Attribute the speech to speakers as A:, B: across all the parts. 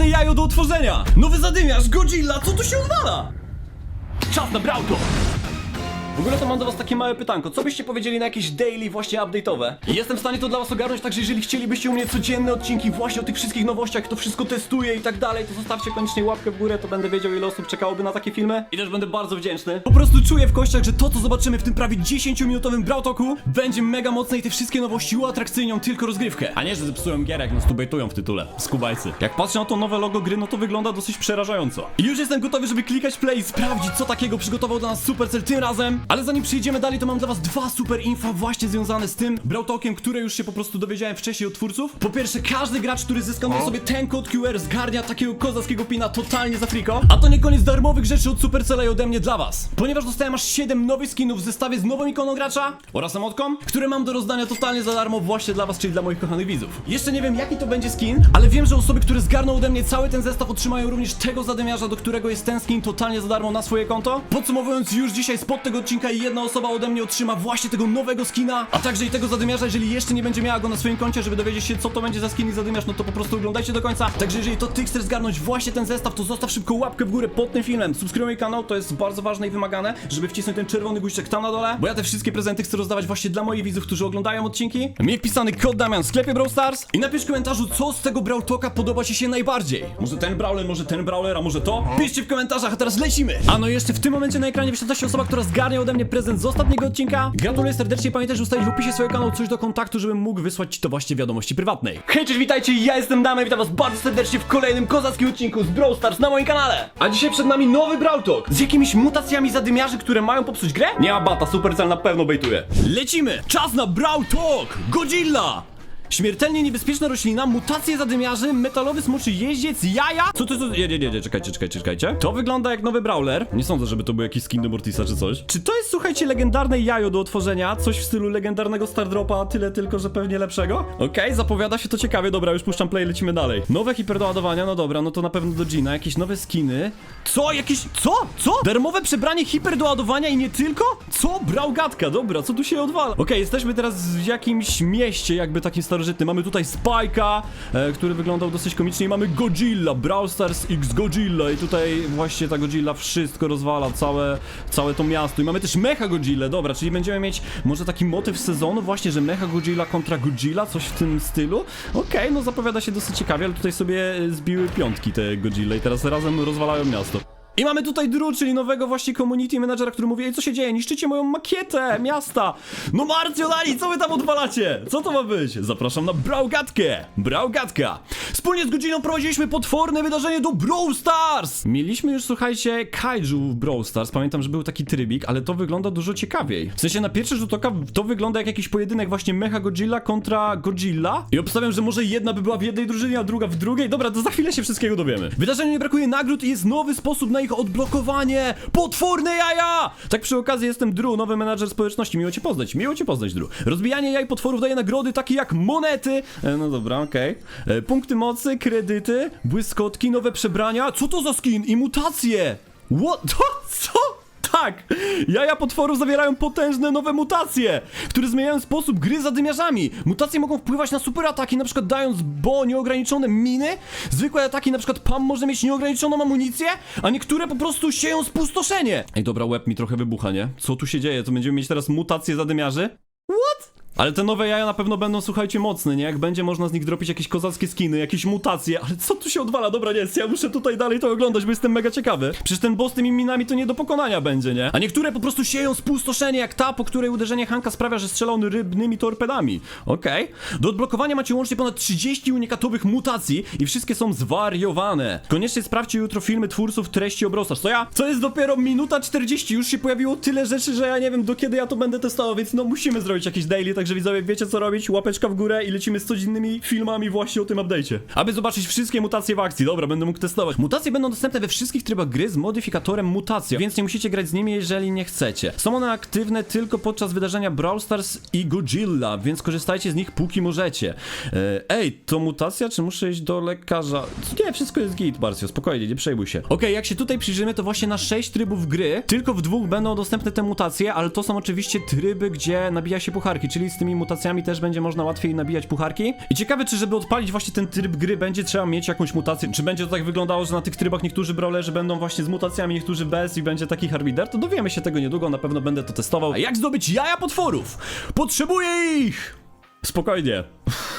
A: legendarne jajo do otworzenia! Nowy zadymiarz, Godzilla, co tu się odwala? Czas na Brauto! W ogóle to mam do was takie małe pytanko. Co byście powiedzieli na jakieś daily właśnie update'owe? Jestem w stanie to dla was ogarnąć, także jeżeli chcielibyście u mnie codzienne odcinki właśnie o tych wszystkich nowościach, to wszystko testuję i tak dalej, to zostawcie koniecznie łapkę w górę, to będę wiedział ile osób czekałoby na takie filmy i też będę bardzo wdzięczny. Po prostu czuję w kościach, że to co zobaczymy w tym prawie 10-minutowym Brautoku będzie mega mocne i te wszystkie nowości uatrakcyjnią tylko rozgrywkę. A nie, że zepsułem gier, jak nas tu bejtują w tytule. Skubajcy. Jak patrzę na to nowe logo gry, no to wygląda dosyć przerażająco. I już jestem gotowy, żeby klikać play i sprawdzić, co takiego przygotował dla nas Supercell tym razem. Ale zanim przejdziemy dalej, to mam dla was dwa super info właśnie związane z tym Brautokiem, które już się po prostu dowiedziałem wcześniej od twórców. Po pierwsze, każdy gracz, który zeskanuje sobie ten kod QR, zgarnia takiego kozackiego pina totalnie za friko. A to nie koniec darmowych rzeczy od Supercella i ode mnie dla was. Ponieważ dostałem aż 7 nowych skinów w zestawie z nową ikoną gracza oraz emotką, które mam do rozdania totalnie za darmo właśnie dla was, czyli dla moich kochanych widzów. Jeszcze nie wiem jaki to będzie skin, ale wiem, że osoby, które zgarną ode mnie cały ten zestaw otrzymają również tego zadymiarza, do którego jest ten skin totalnie za darmo na swoje konto. Podsumowując już dzisiaj spod tego odcinka jedna osoba ode mnie otrzyma właśnie tego nowego skina, a także i tego zadymiarza, jeżeli jeszcze nie będzie miała go na swoim koncie, żeby dowiedzieć się co to będzie za skin i zadymiarz, no to po prostu oglądajcie do końca. Także jeżeli to ty chcesz zgarnąć właśnie ten zestaw, to zostaw szybko łapkę w górę pod tym filmem, subskrybuj kanał, to jest bardzo ważne i wymagane, żeby wcisnąć ten czerwony guziczek tam na dole, bo ja te wszystkie prezenty chcę rozdawać właśnie dla moich widzów, którzy oglądają odcinki. Miej wpisany kod Damian w sklepie Brawl Stars i napisz w komentarzu, co z tego Brawl Talka podoba ci się najbardziej. Może ten Brawler, może ten Brawler, a może to? Piszcie w komentarzach, a teraz lecimy! A no i jeszcze w tym momencie na ekranie wyświetla się osoba, która zgarnia ode mnie prezent z ostatniego odcinka. Gratuluję serdecznie, pamiętaj, że ustalić w opisie swojego kanału coś do kontaktu, żebym mógł wysłać ci to właśnie wiadomości prywatnej. Hej, cześć, witajcie, ja jestem Damian, witam was bardzo serdecznie w kolejnym kozackim odcinku z Brawl Stars na moim kanale. A dzisiaj przed nami nowy Brawl Talk z jakimiś mutacjami zadymiarzy, które mają popsuć grę? Nie ma bata, Supercell na pewno bejtuje. Lecimy! Czas na Brawl Talk! Godzilla! Śmiertelnie niebezpieczna roślina, mutacje zadymiarzy, metalowy smoczy jeździec, jaja? Co to jest? Nie, nie, nie, nie, czekajcie, czekajcie, czekajcie. To wygląda jak nowy brawler. Nie sądzę, żeby to był jakiś skin do Mortisa czy coś. Czy to jest, słuchajcie, legendarne jajo do otworzenia? Coś w stylu legendarnego Stardropa, tyle tylko, że pewnie lepszego? Okej, zapowiada się to ciekawie, dobra, już puszczam play, lecimy dalej. Nowe hiperdoładowania, no dobra, no to na pewno do Gina, jakieś nowe skiny. Co? Jakieś, co? Co? Darmowe przebranie hiperdoładowania i nie tylko? Co? Braugatka, dobra, co tu się odwala? Okej, jesteśmy teraz w jakimś mieście, jakby takim starożytnym. Mamy tutaj Spike'a, e, który wyglądał dosyć komicznie i mamy Godzilla, Brawl Stars X Godzilla i tutaj właśnie ta Godzilla wszystko rozwala, całe, całe to miasto. I mamy też Mecha Godzilla, dobra, czyli będziemy mieć może taki motyw sezonu właśnie, że Mecha Godzilla kontra Godzilla, coś w tym stylu. Okej, no zapowiada się dosyć ciekawie, ale tutaj sobie e, zbiły piątki te Godzilla i teraz razem rozwalają miasto. I mamy tutaj Drew, czyli nowego właśnie community managera, który mówi, Ej, co się dzieje, niszczycie moją makietę miasta. No Marcio, Dani, co wy tam odwalacie? Co to ma być? Zapraszam na Braugatkę. Braugatka. Wspólnie z godziną prowadziliśmy potworne wydarzenie do Brawl Stars. Mieliśmy już, słuchajcie, kaiju w Brawl Stars. Pamiętam, że był taki trybik, ale to wygląda dużo ciekawiej. W sensie na pierwszy rzut oka to wygląda jak jakiś pojedynek właśnie Mecha Godzilla kontra Godzilla. I obstawiam, że może jedna by była w jednej drużynie, a druga w drugiej. Dobra, to za chwilę się wszystkiego dowiemy. Wydarzeniu nie brakuje nagród i jest nowy sposób na ich odblokowanie. Potworne jaja! Tak przy okazji jestem Drew, nowy menadżer społeczności. Miło cię poznać, miło cię poznać, Drew. Rozbijanie jaj potworów daje nagrody takie jak monety. E, no dobra, okej. E, Punkty mocy, kredyty, błyskotki, nowe przebrania. Co to za skin? I mutacje! What? Co? Tak! Jaja potworów zawierają potężne nowe mutacje, które zmieniają sposób gry za dymiarzami. Mutacje mogą wpływać na super ataki, na przykład dając Bo nieograniczone miny. Zwykłe ataki, na przykład Pam może mieć nieograniczoną amunicję, a niektóre po prostu sieją spustoszenie. Ej, dobra, łeb mi trochę wybucha, nie? Co tu się dzieje? To będziemy mieć teraz mutacje za dymiarzy? What? Ale te nowe jaja na pewno będą, słuchajcie, mocne, nie? Jak będzie można z nich dropić jakieś kozackie skiny, jakieś mutacje, ale co tu się odwala? Dobra, nie, ja muszę tutaj dalej to oglądać, bo jestem mega ciekawy. Przecież ten boss tymi minami to nie do pokonania będzie, nie? A niektóre po prostu sieją spustoszenie, jak ta, po której uderzenie Hanka sprawia, że strzela on rybnymi torpedami. Okej. Do odblokowania macie łącznie ponad 30 unikatowych mutacji i wszystkie są zwariowane. Koniecznie sprawdźcie jutro filmy twórców treści o Brawl Stars. To ja? Co jest dopiero minuta 40, już się pojawiło tyle rzeczy, że ja nie wiem do kiedy ja to będę testował, więc no musimy zrobić jakieś daily, także widzowie wiecie co robić, łapeczka w górę i lecimy z codziennymi filmami właśnie o tym update'cie. Aby zobaczyć wszystkie mutacje w akcji, dobra, będę mógł testować. Mutacje będą dostępne we wszystkich trybach gry z modyfikatorem mutacja, więc nie musicie grać z nimi, jeżeli nie chcecie. Są one aktywne tylko podczas wydarzenia Brawl Stars i Godzilla, więc korzystajcie z nich póki możecie. E, Ej, to mutacja, czy muszę iść do lekarza? Nie, wszystko jest git, Barcio, spokojnie, nie przejmuj się. Okej, jak się tutaj przyjrzymy, to właśnie na 6 trybów gry, tylko w dwóch będą dostępne te mutacje, ale to są oczywiście tryby, gdzie nabija się pucharki, czyli tymi mutacjami też będzie można łatwiej nabijać pucharki. I ciekawe, czy żeby odpalić właśnie ten tryb gry, będzie trzeba mieć jakąś mutację. Czy będzie to tak wyglądało, że na tych trybach niektórzy brawlerzy będą właśnie z mutacjami, niektórzy bez i będzie taki harbider? To dowiemy się tego niedługo, na pewno będę to testował. A jak zdobyć jaja potworów? Potrzebuję ich! Spokojnie.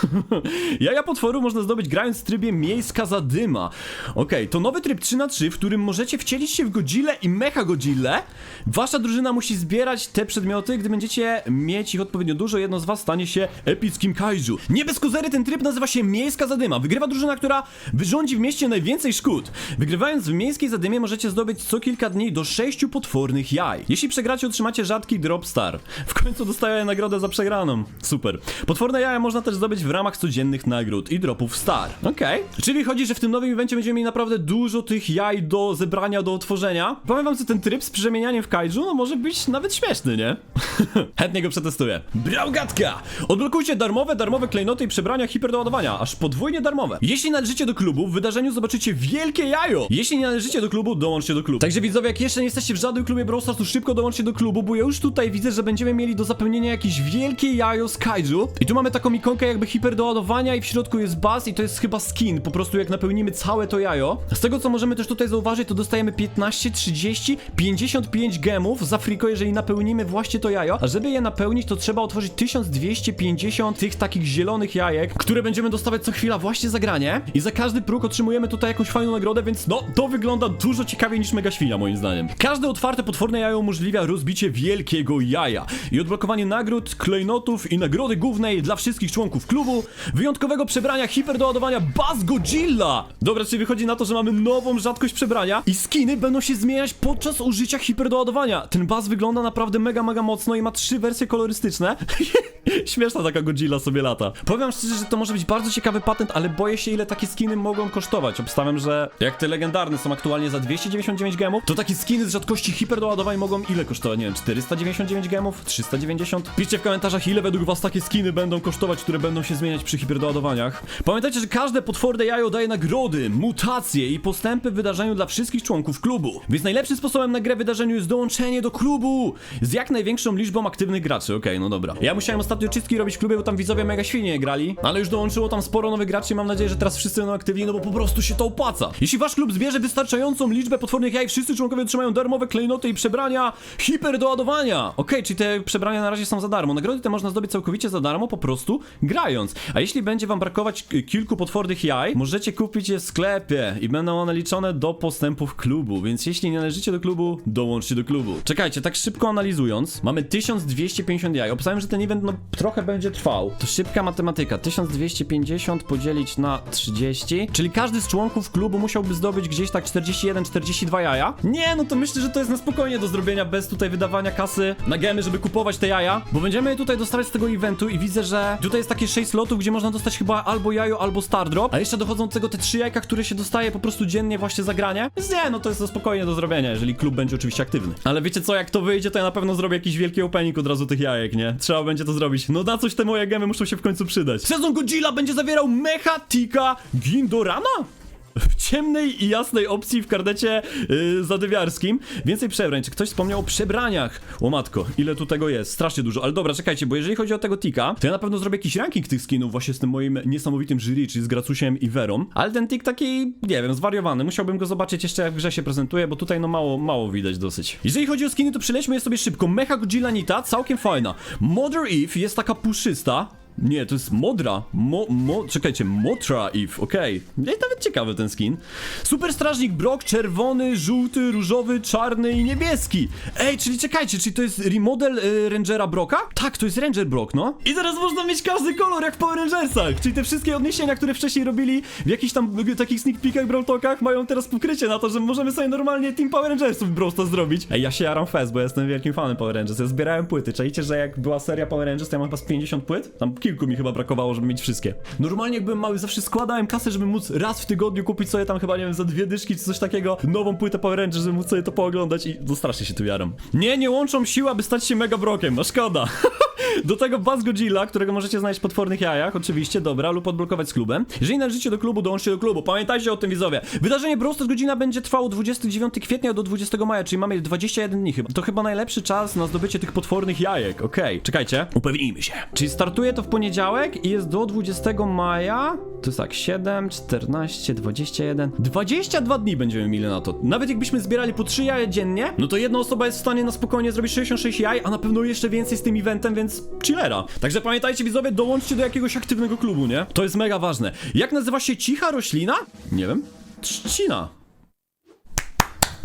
A: Jaja potworu można zdobyć grając w trybie Miejska Zadyma. Okej, to nowy tryb 3 na 3 w którym możecie wcielić się w Godzillę i Mecha Godzillę. Wasza drużyna musi zbierać te przedmioty, gdy będziecie mieć ich odpowiednio dużo, jedno z was stanie się epickim kaiju. Nie bez kozery ten tryb nazywa się Miejska Zadyma. Wygrywa drużyna, która wyrządzi w mieście najwięcej szkód. Wygrywając w Miejskiej Zadymie możecie zdobyć co kilka dni do 6 potwornych jaj. Jeśli przegracie, otrzymacie rzadki drop star. W końcu dostaję nagrodę za przegraną. Super. Potworne jaja można też zdobyć w ramach codziennych nagród i dropów star. Okej. Czyli chodzi, że w tym nowym evencie będziemy mieli naprawdę dużo tych jaj do zebrania, do otworzenia. Powiem wam, że ten tryb z przemienianiem w kaiju, no może być nawet śmieszny, nie? Chętnie go przetestuję. Brałgatka! Odblokujcie darmowe, darmowe klejnoty i przebrania hiperdoładowania, aż podwójnie darmowe. Jeśli należycie do klubu, w wydarzeniu zobaczycie wielkie jajo. Jeśli nie należycie do klubu, dołączcie do klubu. Także widzowie, jak jeszcze nie jesteście w żadnym klubie Brawl to szybko dołączcie do klubu, bo ja już tutaj widzę, że będziemy mieli do zapełnienia jakieś wielkie jajo z kaiju. I tu mamy taką ikonkę jakby hiperdoładowania i w środku jest baz i to jest chyba skin, po prostu jak napełnimy całe to jajo. Z tego co możemy też tutaj zauważyć, to dostajemy 15, 30, 55 gemów za friko, jeżeli napełnimy właśnie to jajo. A żeby je napełnić, to trzeba otworzyć 1250 tych takich zielonych jajek, które będziemy dostawać co chwila właśnie za granie. I za każdy próg otrzymujemy tutaj jakąś fajną nagrodę, więc no, to wygląda dużo ciekawiej niż Mega Świnia, moim zdaniem. Każde otwarte potworne jajo umożliwia rozbicie wielkiego jaja i odblokowanie nagród, klejnotów i nagrody głównej dla wszystkich członków klubu, wyjątkowego przebrania hiperdoładowania Buzz Godzilla! Dobra, czyli wychodzi na to, że mamy nową rzadkość przebrania i skiny będą się zmieniać podczas użycia hiperdoładowania. Ten Buzz wygląda naprawdę mega, mega mocno i ma trzy wersje kolorystyczne. Śmieszna taka Godzilla sobie lata. Powiem szczerze, że to może być bardzo ciekawy patent, ale boję się ile takie skiny mogą kosztować. Obstawiam, że jak te legendarne są aktualnie za 299 gemów, to takie skiny z rzadkości hiperdoładowań mogą ile kosztować? Nie wiem, 499 gemów? 390? Piszcie w komentarzach ile według was takie skiny będą kosztować, które będą się zmieniać przy hiperdoładowaniach. Pamiętajcie, że każde potworne jajo daje nagrody, mutacje i postępy w wydarzeniu dla wszystkich członków klubu. Więc najlepszym sposobem na grę w wydarzeniu jest dołączenie do klubu z jak największą liczbą aktywnych graczy. Okej, no dobra. Ja musiałem ostatnio czystki robić w klubie, bo tam widzowie mega świnie grali, ale już dołączyło tam sporo nowych graczy mam nadzieję, że teraz wszyscy będą aktywni, no bo po prostu się to opłaca. Jeśli wasz klub zbierze wystarczającą liczbę potwornych jaj, wszyscy członkowie otrzymają darmowe klejnoty i przebrania hiperdoładowania. Okej, czyli te przebrania na razie są za darmo. Nagrody te można zdobyć całkowicie za darmo, po prostu grając. A jeśli będzie wam brakować kilku potwornych jaj, możecie kupić je w sklepie i będą one liczone do postępów klubu, więc jeśli nie należycie do klubu, dołączcie do klubu. Czekajcie, tak szybko analizując, mamy 1250 jaj. Obstawiam, że ten event no trochę będzie trwał. To szybka matematyka. 1250 podzielić na 30, czyli każdy z członków klubu musiałby zdobyć gdzieś tak 41-42 jaja. Nie, no to myślę, że to jest na spokojnie do zrobienia bez tutaj wydawania kasy na gemy, żeby kupować te jaja, bo będziemy je tutaj dostawać z tego eventu i widzę, że tutaj jest takie 6 slotów, gdzie można dostać chyba albo jajo, albo star drop, a jeszcze dochodzą do tego te 3 jajka, które się dostaje po prostu dziennie właśnie za granie. Więc nie, no to jest na spokojnie do zrobienia, jeżeli klub będzie oczywiście aktywny. Ale wiecie co, jak to wyjdzie, to ja na pewno zrobię jakiś wielki opening od razu tych jajek, nie? Trzeba będzie to zrobić. No na coś te moje gemy muszą się w końcu przydać. Sezon Godzilla będzie zawierał Mecha Tika Gindorana? W ciemnej i jasnej opcji w kardecie yy, zadywiarskim. Więcej przebrań. Czy ktoś wspomniał o przebraniach? O matko, ile tu tego jest? Strasznie dużo. Ale dobra, czekajcie, bo jeżeli chodzi o tego tika, to ja na pewno zrobię jakiś ranking tych skinów właśnie z tym moim niesamowitym jury, czyli z Gracusiem i Verą. Ale ten tik taki, nie wiem, zwariowany. Musiałbym go zobaczyć jeszcze jak w grze się prezentuje, bo tutaj no mało, mało widać dosyć. Jeżeli chodzi o skiny, to przylećmy je sobie szybko. Mecha Godzilla Nita, całkiem fajna. Mother Eve jest taka puszysta. Nie, to jest Modra. Mo, mo, czekajcie, Motra Eve, okej. Okay. Nawet ciekawy ten skin. Super Strażnik Brock, czerwony, żółty, różowy, czarny i niebieski. Ej, czyli czekajcie, czyli to jest remodel y, Rangera Brocka? Tak, to jest Ranger Brock, no. I teraz można mieć każdy kolor jak w Power Rangersach. Czyli te wszystkie odniesienia, które wcześniej robili w jakichś tam y, takich sneak peekach, Brawl Talkach, mają teraz pokrycie na to, że możemy sobie normalnie Team Power Rangersów Brawl zrobić. Ej, ja się jaram fest, bo jestem wielkim fanem Power Rangers. Ja zbierałem płyty. Czajcie, że jak była seria Power Rangers, to ja mam z 50 płyt? Tam kilku mi chyba brakowało, żeby mieć wszystkie. Normalnie jak byłem mały, zawsze składałem kasę, żeby móc raz w tygodniu kupić sobie tam chyba, nie wiem, za dwie dyszki czy coś takiego, nową płytę Power Rangers, żeby móc sobie to pooglądać i no strasznie się tu jaram. Nie, nie łączą sił, aby stać się Mega Brokiem, no szkoda. Do tego Buzz Godzilla, którego możecie znaleźć w potwornych jajach, oczywiście, dobra, lub odblokować z klubem. Jeżeli należycie do klubu, dołączcie do klubu. Pamiętajcie o tym, widzowie. Wydarzenie Brawl Stars godzina będzie trwało 29 kwietnia do 20 maja, czyli mamy 21 dni chyba. To chyba najlepszy czas na zdobycie tych potwornych jajek. Okej, czekajcie. Upewnijmy się. Czyli startuje to w poniedziałek i jest do 20 maja. To jest tak, 7, 14, 21. 22 dni będziemy mieli na to. Nawet jakbyśmy zbierali po 3 jaja dziennie, no to jedna osoba jest w stanie na spokojnie zrobić 66 jaj, a na pewno jeszcze więcej z tym eventem, więc chillera. Także pamiętajcie widzowie, dołączcie do jakiegoś aktywnego klubu, nie? To jest mega ważne. Jak nazywa się cicha roślina? Nie wiem. Trzcina.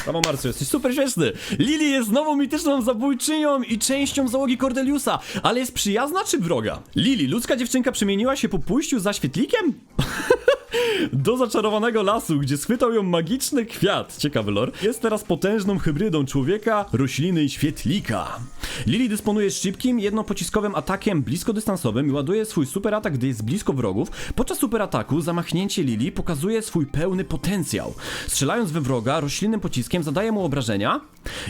A: Brawo Marcu, jesteś super śmieszny. Lily jest nową mityczną zabójczynią i częścią załogi Cordeliusa, ale jest przyjazna czy wroga? Lily, ludzka dziewczynka przemieniła się po pójściu za świetlikiem? Do zaczarowanego lasu, gdzie schwytał ją magiczny kwiat. Ciekawy lore. Jest teraz potężną hybrydą człowieka, rośliny i świetlika. Lily dysponuje szybkim, jednopociskowym atakiem bliskodystansowym i ładuje swój super atak, gdy jest blisko wrogów. Podczas super ataku zamachnięcie Lily pokazuje swój pełny potencjał. Strzelając we wroga roślinnym pociskiem zadaje mu obrażenia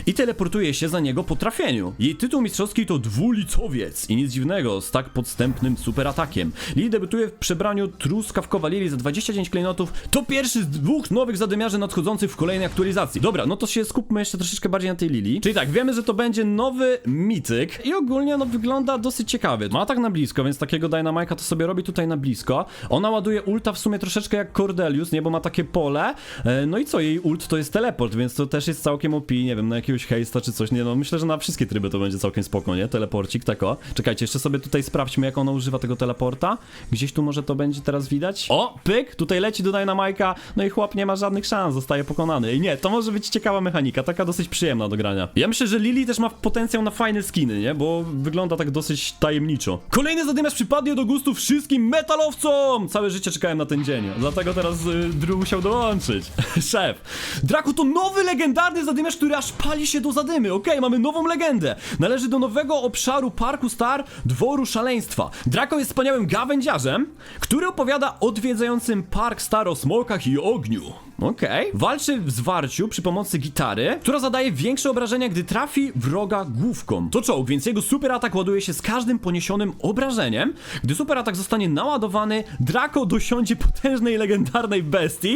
A: i teleportuje się za niego po trafieniu. Jej tytuł mistrzowski to dwulicowiec i nic dziwnego z tak podstępnym super atakiem. Lily debiutuje w przebraniu truskawkowa Lily za 29 klejnotów. To pierwszy z dwóch nowych zadymiarzy nadchodzących w kolejnej aktualizacji. Dobra, no to się skupmy jeszcze troszeczkę bardziej na tej Lili. Czyli tak, wiemy, że to będzie nowy mityk i ogólnie no wygląda dosyć ciekawie. Ma tak na blisko, więc takiego Dynamike'a to sobie robi tutaj na blisko. Ona ładuje ulta w sumie troszeczkę jak Cordelius, nie, bo ma takie pole. E, No i co, jej ult to jest teleport, więc to też jest całkiem OP, nie wiem, na jakiegoś hejsta czy coś. Nie no, myślę, że na wszystkie tryby to będzie całkiem spoko, nie? Teleporcik, tak o. Czekajcie, jeszcze sobie tutaj sprawdźmy, jak ona używa tego teleporta. Gdzieś tu może to będzie teraz widać. O, pyk, tutaj leci do Dynamike'a, no i chłop nie ma żadnych szans, zostaje pokonany. I nie, to może być ciekawa mechanika, taka dosyć przyjemna do grania. Ja myślę, że Lily też ma potencjał na fajne skiny, nie? Bo wygląda tak dosyć tajemniczo. Kolejny zadymiarz przypadnie do gustu wszystkim metalowcom! Całe życie czekałem na ten dzień, dlatego teraz y, Drew musiał dołączyć. Szef. Draku to nowy legendarny zadymiarz, który aż pali się do zadymy. Okej, mamy nową legendę. Należy do nowego obszaru Parku Star Dworu Szaleństwa. Draco jest wspaniałym gawędziarzem, który opowiada odwiedzającym Park Star o smokach i ogniu. Okej. Walczy w zwarciu przy pomocy gitary, która zadaje większe obrażenia, gdy trafi wroga główką. To czołg, więc jego super atak ładuje się z każdym poniesionym obrażeniem. Gdy super atak zostanie naładowany, Draco dosiądzie potężnej, legendarnej bestii.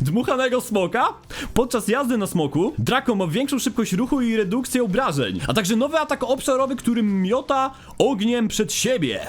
A: Dmuchanego smoka. Podczas jazdy na smoku Draco ma większą szybkość ruchu i redukcję obrażeń, a także nowy atak obszarowy, który miota ogniem przed siebie.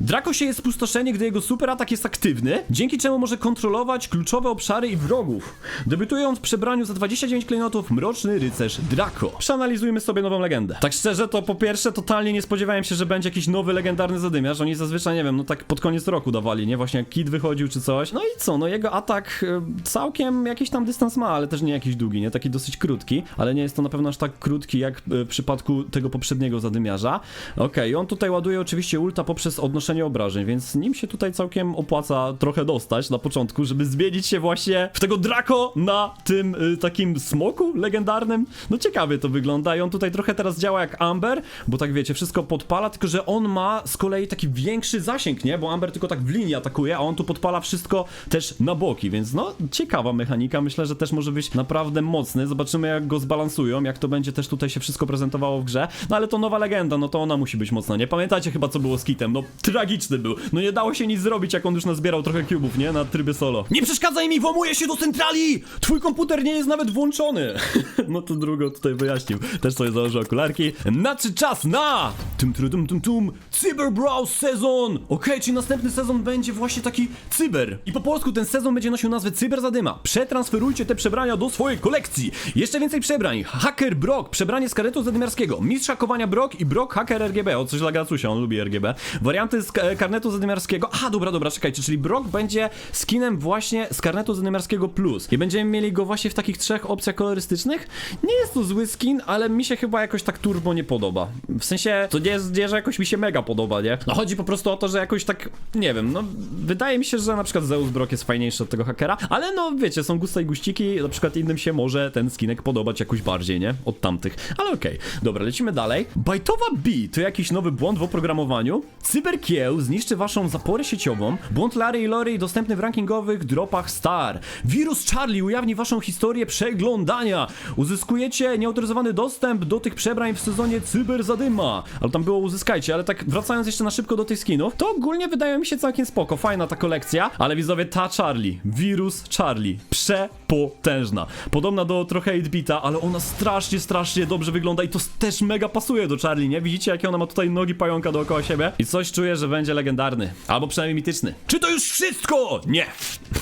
A: Draco sieje spustoszenie, gdy jego super atak jest aktywny, dzięki czemu może kontrolować kluczowe obszary i wrogów. Debiutuje on w przebraniu za 29 klejnotów Mroczny Rycerz Draco. Przeanalizujmy sobie nową legendę. Tak szczerze, to po pierwsze totalnie nie spodziewałem się, że będzie jakiś nowy legendarny zadymiarz. Oni zazwyczaj, nie wiem, no tak pod koniec roku dawali, nie? Właśnie jak Kid wychodził czy coś. No i co, no jego atak y, całkiem jakiś tam dystans ma, ale też nie jakiś długi, nie? Taki dosyć krótki, ale nie jest to na pewno aż tak krótki jak y, w przypadku tego poprzedniego zadymiarza. Okej, on tutaj ładuje oczywiście ulta poprzez odnoszenie obrażeń, więc nim się tutaj całkiem opłaca trochę dostać na początku, żeby zmienić się właśnie w tego Draco na tym y, takim smoku legendarnym. No ciekawie to wygląda i on tutaj trochę teraz działa jak Amber, bo tak wiecie, wszystko podpala, tylko że on ma z kolei taki większy zasięg, nie? Bo Amber tylko tak w linii atakuje, a on tu podpala wszystko też na boki, więc no ciekawa mechanika, myślę, że też może być naprawdę mocny. Zobaczymy jak go zbalansują, jak to będzie też tutaj się wszystko prezentowało w grze. No ale to nowa legenda, no to ona musi być mocna, nie? Pamiętacie chyba co było z Kitem? No tragiczny był. No nie dało się nic zrobić, jak on już nazbierał trochę cubów, nie? Na trybie solo. Nie przeszkadzaj mi, włamuję się do centrali! Twój komputer nie jest nawet włączony! no to drugo tutaj wyjaśnił. Też sobie założę okularki. Nadszedł czas na... Tum, tum, tum, tum, tum. Cyber Browse sezon! Okej, czyli następny sezon będzie właśnie taki cyber. I po polsku ten sezon będzie nosił nazwę Cyber Zadyma. Przetransferujcie te przebrania do swojej kolekcji. Jeszcze więcej przebrań. Hacker Brock, przebranie z karetu zadymiarskiego. Mistrz hakowania Brock i Brock Hacker RGB. O, coś dla Gacusia, on lubi RGB. Warianty z ka- karnetu zadymiarskiego. A, dobra, dobra, czekajcie, czyli Brock będzie skinem właśnie z karnetu zadymiarskiego plus. I będziemy mieli go właśnie w takich trzech opcjach kolorystycznych. Nie jest to zły skin, ale mi się chyba jakoś tak turbo nie podoba. W sensie, to nie jest, nie, że jakoś mi się mega podoba, nie? No chodzi po prostu o to, że jakoś tak, nie wiem, no wydaje mi się, że na przykład Zeus Brock jest fajniejszy od tego hakera, ale no wiecie, są gusta i guściki, na przykład innym się może ten skinek podobać jakoś bardziej, nie? Od tamtych, ale okej. Dobra, lecimy dalej. Bajtowa B to jakiś nowy błąd w oprogramowaniu. Cyberkieł zniszczy waszą zaporę sieciową. Błąd Larry i Lori dostępny w rankingowych dropach Star. Wirus Charlie ujawni waszą historię przeglądania. Uzyskujecie nieautoryzowany dostęp do tych przebrań w sezonie Cyberzadyma. Ale tam było uzyskajcie, ale tak wracając jeszcze na szybko do tych skinów, to ogólnie wydaje mi się całkiem spoko, fajna ta kolekcja, ale widzowie ta Charlie, wirus Charlie, przepotężna. Podobna do trochę 8-bita, ale ona strasznie, strasznie dobrze wygląda i to też mega pasuje do Charlie, nie? Widzicie jakie ona ma tutaj nogi pająka dookoła siebie? I coś czuję, że będzie legendarny, albo przynajmniej mityczny. Czy to już wszystko? Nie!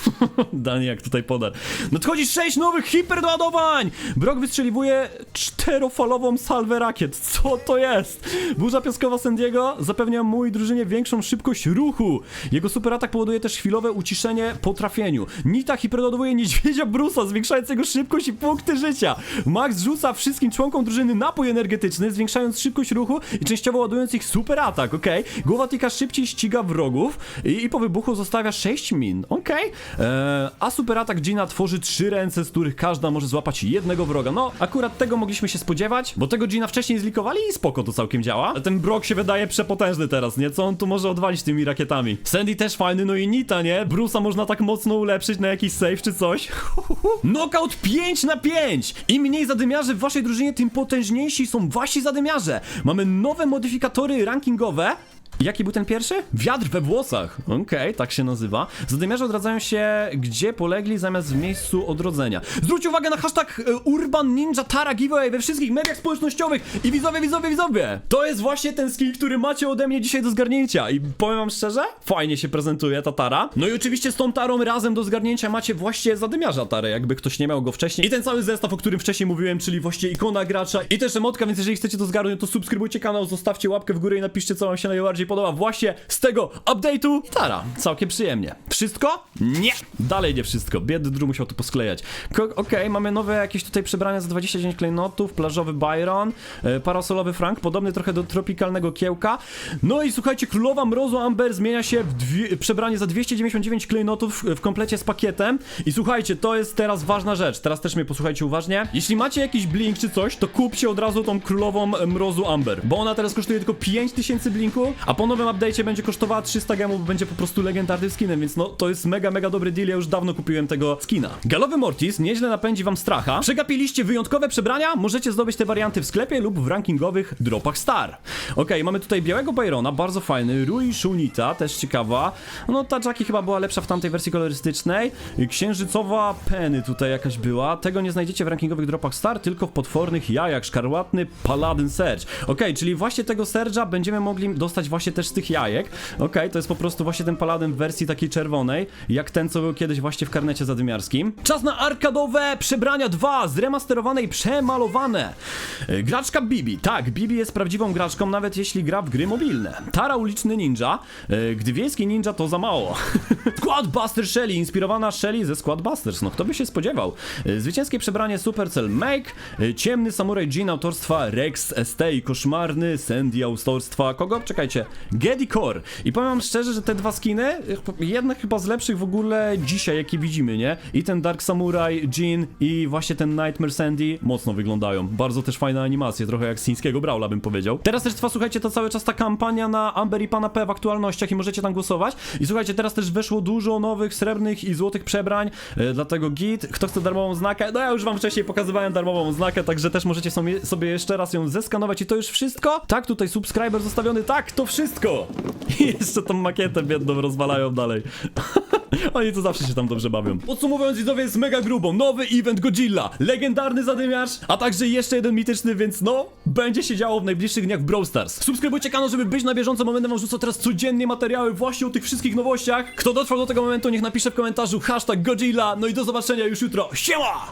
A: Daniel tutaj podar. Nadchodzi 6 nowych hiperdoładowań! Brock wystrzeliwuje czterofalową salwę rakiet. Co to jest? Burza piaskowa Sandiego zapewnia mój drużynie większą szybkość ruchu. Jego superatak powoduje też chwilowe uciszenie po trafieniu. Nita hiperdoładowuje niedźwiedzia Brusa, zwiększając jego szybkość i punkty życia. Max rzuca wszystkim członkom drużyny napój energetyczny, zwiększając szybkość ruchu i częściowo ładując ich superatak, okej? Głowa Tika szybciej ściga wrogów i, i po wybuchu zostawia 6 min, okej? Eee, a superatak Gina tworzy trzy ręce, z których każda może złapać jednego wroga. No, akurat tego mogliśmy się spodziewać, bo tego Gina wcześniej zlikowali i spoko to całkiem działa. Ale ten Brock się wydaje przepotężny teraz, nie? Co on tu może odwalić tymi rakietami? Sandy też fajny, no i Nita, nie? Brusa można tak mocno ulepszyć na jakiś save czy coś. Knockout 5 na 5! Im mniej zadymiarzy w waszej drużynie, tym potężniejsi są wasi zadymiarze. Mamy nowe modyfikatory rankingowe. Jaki był ten pierwszy? Wiatr we włosach. Okej, tak się nazywa. Zadymiarze odradzają się, gdzie polegli zamiast w miejscu odrodzenia. Zwróćcie uwagę na hashtag e, Urban Ninja Tara Giveaway we wszystkich mediach społecznościowych. I widzowie, widzowie, widzowie! To jest właśnie ten skin, który macie ode mnie dzisiaj do zgarnięcia. I powiem wam szczerze, fajnie się prezentuje ta Tara. No i oczywiście z tą Tarą razem do zgarnięcia macie właśnie zadymiarza Tarę, jakby ktoś nie miał go wcześniej. I ten cały zestaw, o którym wcześniej mówiłem, czyli właśnie ikona gracza i też emotka, więc jeżeli chcecie to zgarnąć, to subskrybujcie kanał, zostawcie łapkę w górę i napiszcie, co wam się najbardziej podoba właśnie z tego update'u. Tara, całkiem przyjemnie. Wszystko? Nie! Dalej nie wszystko. Biedny Drew musiał to posklejać. Okej, mamy nowe jakieś tutaj przebrania za 29 klejnotów, plażowy Byron, e, parasolowy Frank, podobny trochę do tropikalnego kiełka. No i słuchajcie, królowa mrozu Amber zmienia się w dwie, przebranie za 299 klejnotów w komplecie z pakietem. I słuchajcie, to jest teraz ważna rzecz. Teraz też mnie posłuchajcie uważnie. Jeśli macie jakiś blink czy coś, to kupcie od razu tą królową mrozu Amber, bo ona teraz kosztuje tylko 5000 blinku, a po nowym update'cie będzie kosztowała 300 gemów, bo będzie po prostu legendarnym skinem, więc no to jest mega, mega dobry deal, ja już dawno kupiłem tego skina. Galowy Mortis nieźle napędzi wam stracha. Przegapiliście wyjątkowe przebrania? Możecie zdobyć te warianty w sklepie lub w rankingowych dropach Star. Okej, mamy tutaj białego Byrona, bardzo fajny, Rui Shunita, też ciekawa. No ta Jackie chyba była lepsza w tamtej wersji kolorystycznej. Księżycowa Penny tutaj jakaś była. Tego nie znajdziecie w rankingowych dropach Star, tylko w potwornych jajach. Szkarłatny Paladin Surge. Okej, czyli właśnie tego Surge'a będziemy mogli dostać właśnie też z tych jajek. Okej, to jest po prostu właśnie ten Paladin w wersji takiej czerwonej, jak ten, co był kiedyś właśnie w karnecie zadymiarskim. Czas na arkadowe przebrania 2, zremasterowane i przemalowane. E, Graczka Bibi. Tak, Bibi jest prawdziwą graczką, nawet jeśli gra w gry mobilne. Tara uliczny ninja. E, Gdy wiejski ninja to za mało. Squadbuster Shelly, inspirowana Shelly ze Squadbusters. No kto by się spodziewał? E, Zwycięskie przebranie Supercell Make. Ciemny Samurai Jean autorstwa Rex ST i koszmarny Sandy autorstwa kogo? Czekajcie. Geddy Core. I powiem wam szczerze, że te dwa skiny, jedne chyba z lepszych w ogóle dzisiaj, jakie widzimy, nie? I ten Dark Samurai Jean i właśnie ten Nightmare Sandy mocno wyglądają. Bardzo też fajne animacje, trochę jak z chińskiego Brawla bym powiedział. Teraz też trwa, słuchajcie, to cały czas ta kampania na Amber i Pana P w aktualnościach i możecie tam głosować. I słuchajcie, teraz też weszło dużo nowych srebrnych i złotych przebrań, e, dlatego git. Kto chce darmową znakę? No ja już wam wcześniej pokazywałem darmową znakę, także też możecie sobie jeszcze raz ją zeskanować i to już wszystko? Tak, tutaj subskryber zostawiony, tak, to wszystko! I jeszcze tą makietę biedną rozwalają dalej. Oni to zawsze się tam dobrze bawią. Podsumowując, widzowie, jest mega grubo. Nowy event Godzilla, legendarny zadymiarz, a także jeszcze jeden mityczny, więc no, będzie się działo w najbliższych dniach w Brawl Stars. Subskrybujcie kanał, żeby być na bieżąco, będę wam rzucał teraz codziennie materiały właśnie o tych wszystkich nowościach. Kto dotrwał do tego momentu, niech napisze w komentarzu hashtag Godzilla. No i do zobaczenia już jutro. Siema!